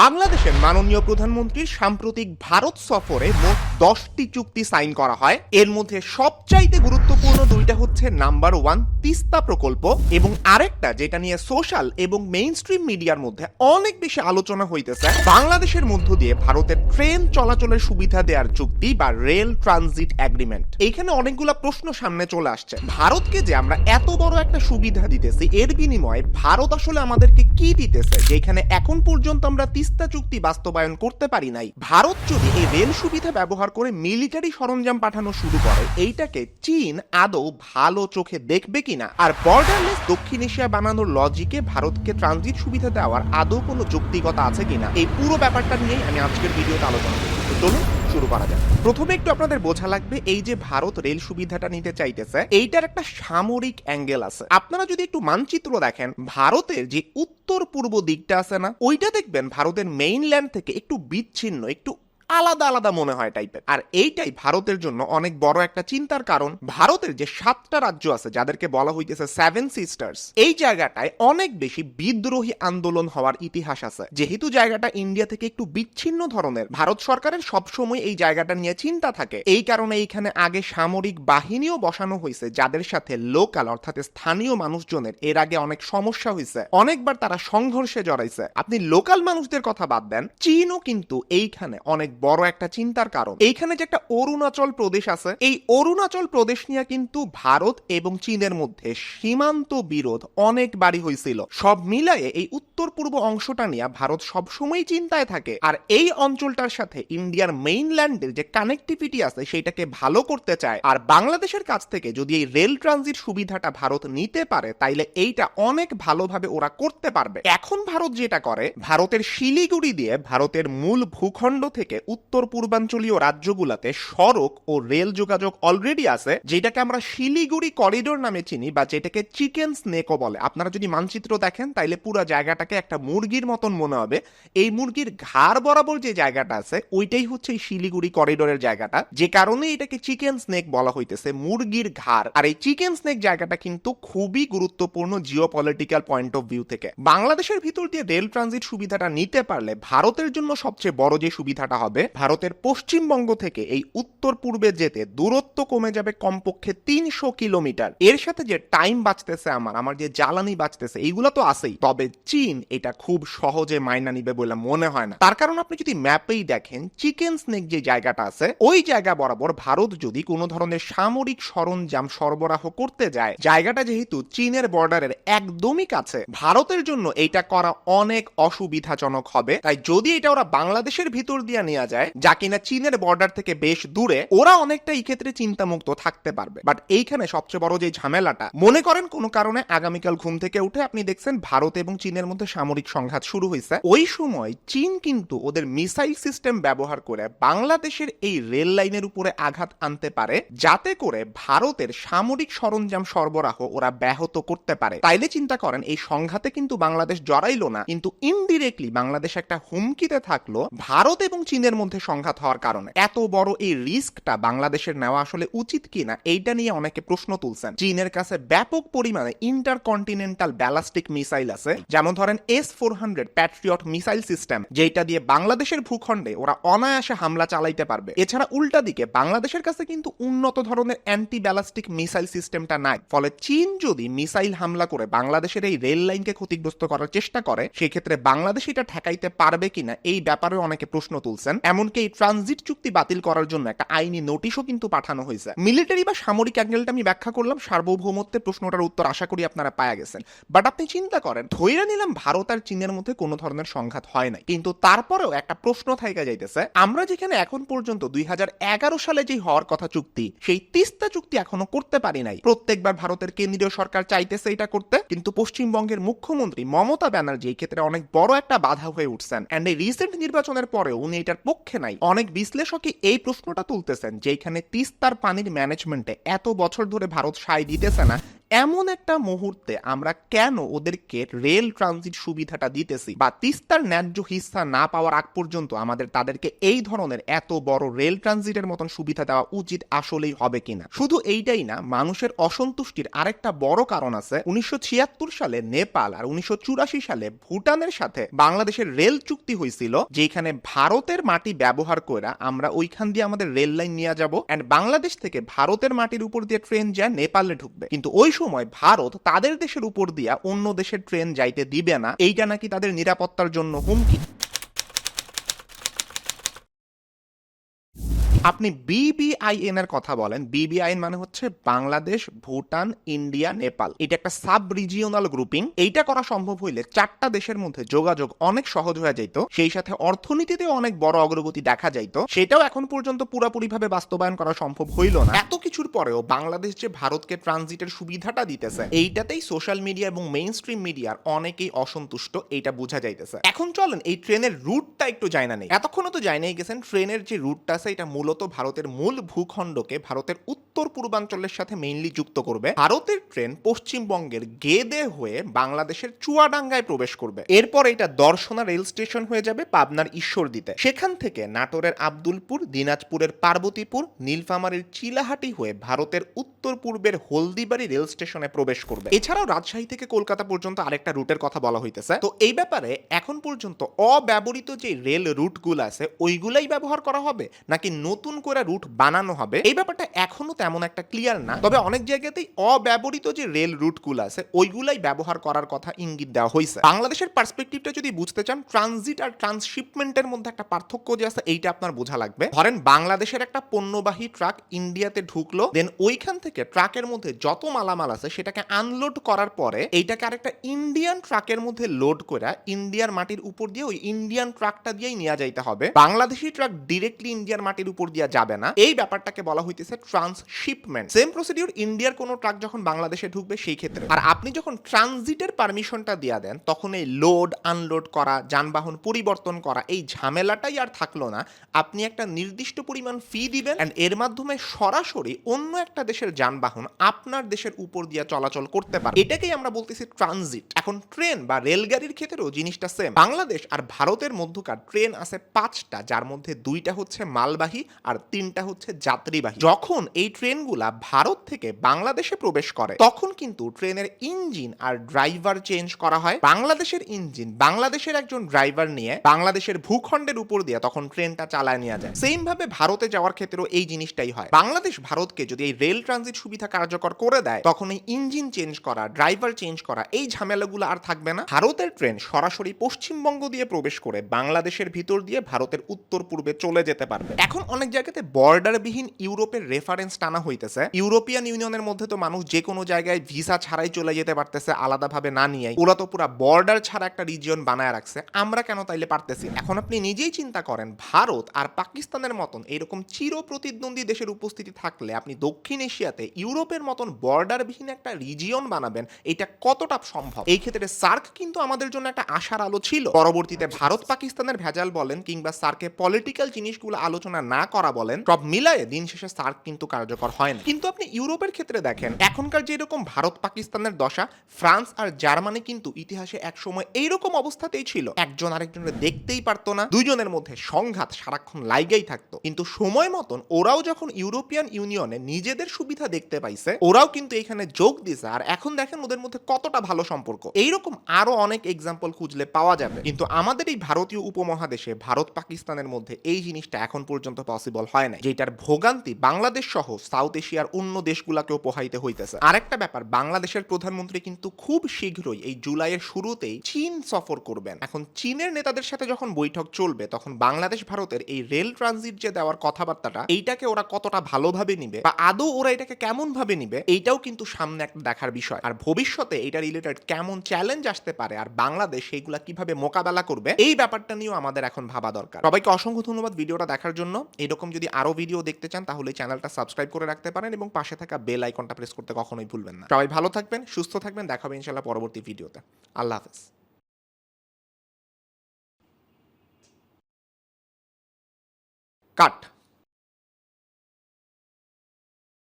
বাংলাদেশের মাননীয় প্রধানমন্ত্রীর সাম্প্রতিক ভারত সফরে মোট দশটি চুক্তি সাইন করা হয়। এর মধ্যে সবচাইতে গুরুত্বপূর্ণ দুইটা হচ্ছে নাম্বার ওয়ান তিস্তা প্রকল্প এবং আরেকটা যেটা নিয়ে সোশ্যাল এবং মেইন স্ট্রিম মিডিয়ার মধ্যে অনেক বেশি আলোচনা হইতেছে, বাংলাদেশের মধ্য দিয়ে ভারতের ট্রেন চলাচলের সুবিধা দেওয়ার চুক্তি বা রেল ট্রানজিট এগ্রিমেন্ট এইখানে অনেকগুলা প্রশ্ন সামনে চলে আসছে। ভারতকে যে আমরা এত বড় একটা সুবিধা দিতেছি, এর বিনিময়ে ভারত আসলে আমাদেরকে কি দিতেছে, যেখানে এখন পর্যন্ত আমরা তিস্তা চুক্তি বাস্তবায়ন করতে পারি নাই। ভারত যদি এই রেল সুবিধা ব্যবহার করে মিলিটারি সরঞ্জাম পাঠানো শুরু করে, এইটাকে চীন আদৌ ভালো চোখে দেখবে কিনা? আর বর্ডারলেস দক্ষিণ এশিয়া বানানোর লজিকে ভারতকে ট্রানজিট সুবিধা দেওয়ার আদৌ কোনো যৌক্তিকতা আছে কিনা? এই পুরো ব্যাপারটা নিয়েই আমি আজকের ভিডিওতে আলোচনা করব। চলুন শুরু করা যাক। প্রথমে একটু আপনাদের বোঝা লাগবে এই যে ভারত রেল সুবিধাটা নিতে চাইতেছে, এইটার একটা সামরিক অ্যাঙ্গেল আছে। আপনারা যদি একটু মানচিত্র দেখেন, ভারতের যে উত্তর পূর্ব দিকটা আছে না, ওইটা দেখবেন ভারতের মেইনল্যান্ড থেকে একটু বিচ্ছিন্ন, একটু আলাদা আলাদা মনে হয় টাইপের আর এইটাই ভারতের জন্য অনেক বড় একটা চিন্তার কারণ। ভারতের যে সাতটা রাজ্য আছে, যাদেরকে বলা হইতেছে সেভেন সিস্টার্স এই জায়গাটায় অনেক বেশি বিদ্রোহী আন্দোলন হওয়ার ইতিহাস আছে। যেহেতু জায়গাটা ইন্ডিয়া থেকে একটু বিচ্ছিন্ন ধরনের, ভারত সরকারের সবসময় এই জায়গাটা নিয়ে চিন্তা থাকে। এই কারণে এইখানে আগে সামরিক বাহিনীও বসানো হয়েছে যাদের সাথে লোকাল অর্থাৎ স্থানীয় মানুষজনের এর আগে অনেক সমস্যা হয়েছে অনেকবার তারা সংঘর্ষে জড়াইছে। আপনি লোকাল মানুষদের কথা বাদ দেন, চীনও কিন্তু এইখানে অনেক বড় একটা চিন্তার কারণ। এইখানে যে একটা অরুণাচল প্রদেশ আছে, এই অরুণাচল প্রদেশ নিয়ে কিন্তু ভারত এবং চীনের মধ্যে সীমান্ত বিরোধ অনেকবারই হয়েছিল সব মিলায়ে এই উত্তর পূর্ব অংশটা নিয়ে ভারত সবসময় চিন্তায় থাকে। আর এই অঞ্চলটার সাথে ইন্ডিয়ার মেইনল্যান্ডের যে কানেক্টিভিটি আছে সেটাকে ভালো করতে চায়। আর বাংলাদেশের কাছ থেকে যদি এই রেল ট্রানজিট সুবিধাটা ভারত নিতে পারে, তাইলে এইটা অনেক ভালোভাবে ওরা করতে পারবে। এখন ভারত যেটা করে, ভারতের শিলিগুড়ি দিয়ে ভারতের মূল ভূখণ্ড থেকে উত্তর পূর্বাঞ্চলীয় রাজ্যগুলোতে সড়ক ও রেল যোগাযোগ অলরেডি আছে, যেটাকে আমরা শিলিগুড়ি করিডোর নামে চিনি বা যেটাকে চিকেন স্নেকও বলে। আপনারা যদি মানচিত্র দেখেন, তাইলে পুরো জায়গাটাকে একটা মুরগির মতন মনে হবে। এই মুরগির ঘাড় বরাবর যে জায়গাটা আছে, ওইটাই হচ্ছে এই শিলিগুড়ি করিডোরের জায়গাটা। যে কারণে এটাকে চিকেন স্নেক বলা হইতেছে, মুরগির ঘাড়। আর এই চিকেন স্নেক জায়গাটা কিন্তু খুবই গুরুত্বপূর্ণ Jio political point of view থেকে। বাংলাদেশের ভিতর দিয়ে রেল ট্রানজিট সুবিধাটা নিতে পারলে ভারতের জন্য সবচেয়ে বড় যে সুবিধাটা হবে ভারতের পশ্চিমবঙ্গ থেকে এই উত্তর পূর্বে যেতে দূরত্ব কমে যাবে কমপক্ষে তিনশো কিলোমিটার। এর সাথে যে টাইম বাঁচতেছে আমার আমার যে জ্বালানি বাঁচতেছে, এইগুলো তো আছেই। তবে চীন এটা খুব সহজে মাইনা নিবে বলে মনে হয় না। তার কারণ আপনি যদি ম্যাপেই দেখেন চিকেন স্নেক যে জায়গাটা আছে, ওই জায়গা বরাবর ভারত যদি কোনো ধরনের সামরিক সরঞ্জাম সরবরাহ করতে যায়, জায়গাটা যেহেতু চীনের বর্ডারের একদমই কাছে, ভারতের জন্য এইটা করা অনেক অসুবিধাজনক হবে। তাই যদি এটা ওরা বাংলাদেশের ভিতর দিয়ে নেওয়া যায়, যা কিনা চীনের বর্ডার থেকে বেশ দূরে, ওরা অনেকটা এই ক্ষেত্রে চিন্তামুক্ত থাকতে পারবে। বাট এইখানে সবচেয়ে বড় যে ঝামেলাটা, মনে করেন কোনো কারণে আগামীকাল ঘুম থেকে উঠে আপনি দেখছেন ভারত এবং চীনের মধ্যে সামরিক সংঘাত শুরু হয়েছে। ওই সময় চীন কিন্তু ওদের মিসাইল সিস্টেম ব্যবহার করে বাংলাদেশের এই রেল লাইনের উপরে আঘাত আনতে পারে, যাতে করে ভারতের সামরিক সরঞ্জাম সরবরাহ ওরা ব্যাহত করতে পারে। তাইলে চিন্তা করেন, এই সংঘাতে কিন্তু বাংলাদেশ জড়াইলো না, কিন্তু ইনডিরেক্টলি বাংলাদেশ একটা হুমকিতে থাকল। ভারত এবং চীনের মধ্যে সংঘাত হওয়ার কারণে। এত বড় এই রিস্কটা বাংলাদেশের নেওয়া আসলে উচিত কিনা, এইটা নিয়ে অনেকে প্রশ্ন তুলছেন। চীনের কাছে ব্যাপক পরিমাণে ইন্টারকন্টিনেন্টাল ব্যালাস্টিক মিসাইল আছে, যেমন ধরেন S four hundred Patriot missile system যেটা দিয়ে বাংলাদেশের ভূখণ্ডে ওরা অনায়াসে হামলা চালাইতে পারবে। এছাড়া উল্টা দিকে, বাংলাদেশের কাছে কিন্তু উন্নত ধরনের অ্যান্টি ব্যালাস্টিক মিসাইল সিস্টেমটা নাই। ফলে চীন যদি মিসাইল হামলা করে বাংলাদেশের এই রেল লাইনকে ক্ষতিগ্রস্ত করার চেষ্টা করে, সেক্ষেত্রে বাংলাদেশ এটা ঠেকাইতে পারবে কিনা, এই ব্যাপারে অনেকে প্রশ্ন তুলছেন। এমনকি এই ট্রানজিট চুক্তি বাতিল করার জন্য একটা আইনি নোটিশও কিন্তু পাঠানো হয়েছে। মিলিটারি বা সামরিক অ্যাঙ্গেলটা আমি ব্যাখ্যা করলাম সার্বভৌমত্বের প্রশ্নটার উত্তর আশা করি আপনারা পায়া গেছেন। বাট আপনি চিন্তা করেন ধৈর্য নিলাম ভারত আর চীনের মধ্যে কোনো ধরনের সংঘাত হয় নাই। কিন্তু তারপরেও একটা প্রশ্ন থাইকা যাইতেছে, আমরা যেখানে এখন পর্যন্ত দুই হাজার এগারো সালে যে হওয়ার কথা চুক্তি, সেই তিস্তা চুক্তি এখনও করতে পারি নাই। প্রত্যেকবার ভারতের কেন্দ্রীয় সরকার চাইতেছে এটা করতে, কিন্তু পশ্চিমবঙ্গের মুখ্যমন্ত্রী মমতা ব্যানার্জি এই ক্ষেত্রে অনেক বড় একটা বাধা হয়ে উঠছেন। অ্যান্ড এই রিসেন্ট নির্বাচনের পরেও উনি এটার পক্ষে নাই। অনেক বিশ্লেষকই এই প্রশ্নটা তুলতেছেন যেখানে তিস্তার পানির ম্যানেজমেন্টে এত বছর ধরে ভারত সায় দিতেছে না এমন একটা মুহূর্তে আমরা কেন ওদেরকে রেল ট্রানজিট সুবিধাটা দিতেছি বা তিস্তার ন্যায্য হিস্সা না পাওয়ার আগ পর্যন্ত আমাদের তাদেরকে এই ধরনের এত বড় রেল ট্রানজিটের মতন সুবিধা দেওয়া উচিত আসলেই হবে কিনা? শুধু এইটাই না, মানুষের অসন্তুষ্টির আরেকটা বড় কারণ আছে। উনিশশো ছিয়াত্তর সালে নেপাল আর উনিশশো চুরাশি সালে ভুটানের সাথে বাংলাদেশের রেল চুক্তি হয়েছিল, যেখানে ভারতের মাটি ব্যবহার করে আমরা ওইখান দিয়ে আমাদের রেল লাইন নিয়ে যাব। অ্যান্ড বাংলাদেশ থেকে ভারতের মাটির উপর দিয়ে ট্রেন যায় নেপালে ঢুকবে। কিন্তু ওই সময় ভারত তাদের দেশের উপর দিয়া অন্য দেশের ট্রেন যাইতে দিবে না, এইটা নাকি তাদের নিরাপত্তার জন্য হুমকি? আপনি বিবিআইএন এর কথা বলেন বিবিআইএন মানে হচ্ছে বাংলাদেশ, ভুটান, ইন্ডিয়া, নেপাল। এটা একটা সাব রিজিওনাল গ্রুপিং। এইটা করা সম্ভব হইলে চারটা দেশের মধ্যে যোগাযোগ অনেক সহজ হয়ে যাইত। সেই সাথে অর্থনীতিতে অনেক বড় অগ্রগতি দেখা যাইত। সেটাও এখন পর্যন্ত পুরোপুরিভাবে বাস্তবায়ন করা সম্ভব হইল না। এত কিছুর পরেও বাংলাদেশ যে ভারতকে ট্রানজিটের সুবিধাটা দিতেছে, এইটাতেই সোশ্যাল মিডিয়া এবং মেইন স্ট্রিম মিডিয়ার অনেকেই অসন্তুষ্ট, এইটা বোঝা যাইতেছে। এখন চলেন, এই ট্রেনের রুটটা একটু যায় না নেই। এতক্ষণও তো যায় নাই গেছেন, ট্রেনের যে রুটটা আছে, এটা মূলত ভারতের মূল ভূখণ্ডকে ভারতের উত্তর পূর্বাঞ্চলের সাথে মেইনলি যুক্ত করবে। ভারতের ট্রেন পশ্চিমবঙ্গের গেদে হয়ে বাংলাদেশের চুয়াডাঙ্গায় প্রবেশ করবে। এরপর এটা দর্শনা রেল স্টেশন হয়ে যাবে পাবনার ঈশ্বরদীতে। সেখান থেকে নাটোরের আব্দুলপুর, দিনাজপুরের পার্বতীপুর, নীলফামারীর চিলাহাটি হয়ে ভারতের উত্তর পূর্বের হলদিবাড়ি রেল স্টেশনে প্রবেশ করবে। এছাড়াও রাজশাহী থেকে কলকাতা পর্যন্ত আরেকটা রুটের কথা বলা হইতেছে। তো এই ব্যাপারে এখন পর্যন্ত অব্যবহৃত যে রেল রুটগুলো আছে, ওইগুলাই ব্যবহার করা হবে? নাকি নতুন করে রুট বানানো হবে। এই ব্যাপারটা এখনও তেমন একটা ক্লিয়ার না। তবে অনেক জায়গাতেই অব্যবহৃত যে রেল রুটগুলো আছে, ওইগুলাই ব্যবহার করার কথা ইঙ্গিত দেওয়া হয়েছে বাংলাদেশের পার্সপেক্টিভটা যদি বুঝতে চান ট্রানজিট আর ট্রান্সশিপমেন্টের মধ্যে একটা পার্থক্য যে আছে, এইটা আপনার বোঝা লাগবে। ধরেন বাংলাদেশের একটা পণ্যবাহী ট্রাক ইন্ডিয়াতে ঢুকলো দেন ওইখান থেকে ট্রাকের মধ্যে যত মালামাল আছে, সেটাকে আনলোড করার পরে এইটাকে আরেকটা ইন্ডিয়ান ট্রাকের মধ্যে লোড করে ইন্ডিয়ার মাটির উপর দিয়ে ওই ইন্ডিয়ান ট্রাকটা দিয়েই নিয়ে যাইতে হবে। বাংলাদেশি ট্রাক ডিরেক্টলি ইন্ডিয়ার মাটির উপর দিয়ে যাবে না। এই ব্যাপারটাকে বলা হইতেছে ট্রান্সশিপমেন্ট সেম প্রসিডিউর ইন্ডিয়ার কোনো ট্রাক যখন বাংলাদেশে ঢুকবে সেই ক্ষেত্রে। আর আপনি যখন ট্রানজিটের পারমিশনটা দিয়া দেন, তখন এই লোড আনলোড করা, যানবাহন পরিবর্তন করা, এই ঝামেলাটাই আর থাকল না। আপনি একটা নির্দিষ্ট পরিমাণ ফি দিবেন এন্ড এর মাধ্যমে সরাসরি অন্য একটা দেশের যানবাহন আপনার দেশের উপর দিয়ে চলাচল করতে পারে এটাকেই আমরা বলতেছি ট্রানজিট এখন ট্রেন বা রেলগাড়ির ক্ষেত্রেও জিনিসটা সেম বাংলাদেশ আর ভারতের মধ্যকার ট্রেন আছে পাঁচটা, যার মধ্যে দুইটা হচ্ছে মালবাহী আর তিনটা হচ্ছে যাত্রীবাহী। যখন এই ট্রেনগুলা ভারত থেকে বাংলাদেশে প্রবেশ করে, তখন কিন্তু ট্রেনের ইঞ্জিন আর ড্রাইভার চেঞ্জ করা হয়। বাংলাদেশের ইঞ্জিন বাংলাদেশের একজন ড্রাইভার নিয়ে বাংলাদেশের ভূখণ্ডের উপর দিয়ে তখন ট্রেনটা চালায় নেওয়া যায়। সেম ভাবে ভারতে যাওয়ার ক্ষেত্রেও এই জিনিসটাই হয়। বাংলাদেশ ভারতকে যদি এই রেল ট্রানজিট সুবিধা কার্যকর করে দেয়, তখন এই ইঞ্জিন চেঞ্জ করা, ড্রাইভার চেঞ্জ করা, এই ঝামেলাগুলো আর থাকবে না। ভারতের ট্রেন সরাসরি পশ্চিমবঙ্গ দিয়ে প্রবেশ করে বাংলাদেশের ভিতর দিয়ে ভারতের উত্তর পূর্বে চলে যেতে পারবে। এখন অনেক জায়গাতে বর্ডারবিহীন ইউরোপের রেফারেন্স টানা হইতেছে। ইউরোপিয়ান ইউনিয়নের মধ্যে তো মানুষ যে কোনো জায়গায় ভিসা ছাড়াই চলে যেতে পারতেছে, আলাদাভাবে না নিয়ে ওরা তো পুরো বর্ডার ছাড়া একটা রিজিয়ন বানায় রাখছে। আমরা কেন তাইলে পারতেছি? এখন আপনি নিজেই চিন্তা করেন, ভারত আর পাকিস্তানের মতন এরকম চির প্রতিদ্বন্দ্বী দেশের উপস্থিতি থাকলে আপনি দক্ষিণ এশিয়াতে ইউরোপের মতন বর্ডারবিহীন একটা রিজিয়ন বানাবেন, এটা কতটা সম্ভব? এই ক্ষেত্রে সার্ক কিন্তু আমাদের জন্য একটা আশার আলো ছিল। পরবর্তীতে ভারত পাকিস্তানের ভেজাল বলেন কিংবা সার্কে পলিটিক্যাল জিনিসগুলো আলোচনা না করা বলেন, সব মিলায়ে দিন শেষে সার্ক কিন্তু কার্যকর হয় না। কিন্তু আপনি ইউরোপের ক্ষেত্রে দেখেন, এখনকার যেরকম ভারত, পাকিস্তানের দশা, ফ্রান্স আর জার্মানি কিন্তু ইতিহাসে একসময় এইরকম অবস্থাতেই ছিল। একজন আরেকজনের দেখতেই পারতো না, দুইজনের মধ্যে সংঘাত সারাক্ষণ লাইগাই থাকতো। কিন্তু সময় মতন ওরাও যখন ইউরোপিয়ান ইউনিয়নে নিজেদের সুবিধা দেখতে পাইছে, ওরাও কিন্তু এখানে যোগ দিছে আর এখন দেখেন ওদের মধ্যে কতটা ভালো সম্পর্ক। এইরকম আরও অনেক এক্সাম্পল খুঁজলে পাওয়া যাবে। কিন্তু আমাদের এই ভারতীয় উপমহাদেশে ভারত, পাকিস্তানের মধ্যে এই জিনিসটা এখন পর্যন্ত পসিবল হয় না যেটার ভোগান্তি বাংলাদেশ সহ সাউথ এশিয়ার অন্য দেশগুলোকেও পোহাইতে হইতেছে। আরেকটা ব্যাপার, বাংলাদেশের প্রধানমন্ত্রী কিন্তু খুব শীঘ্রই এই জুলাইয়ের শুরুতেই চীন সফর করবেন। এখন চীনের নেতাদের সাথে যখন বৈঠক চলবে, তখন বাংলাদেশ, ভারতের এই রেল ট্রানজিট যে দেওয়ার কথাবার্তাটা, এইটাকে ওরা কতটা ভালোভাবে নিবে বা আদৌ ওরা এটাকে কেমন ভাবে নিবে, এইটাও কিন্তু সামনে একটা দেখার বিষয়। আর ভবিষ্যতে এটা রিলেটেড কেমন চ্যালেঞ্জ আসতে পারে আর বাংলাদেশ সেইগুলা কীভাবে মোকাবেলা করবে, এই ব্যাপারটা নিয়েও আমাদের এখন ভাবা দরকার। সবাইকে অসংখ্য ধন্যবাদ ভিডিওটা দেখার জন্য। এরকম যদি আরও ভিডিও দেখতে চান, তাহলে চ্যানেলটা সাবস্ক্রাইব করে রাখতে পারেন এবং পাশে থাকা বেল আইকনটা প্রেস করতে কখনোই ভুলবেন না। সবাই ভালো থাকবেন, সুস্থ থাকবেন, দেখা হবে ইনশাল্লাহ পরবর্তী ভিডিওতে আল্লাহ হাফেজ। কাট।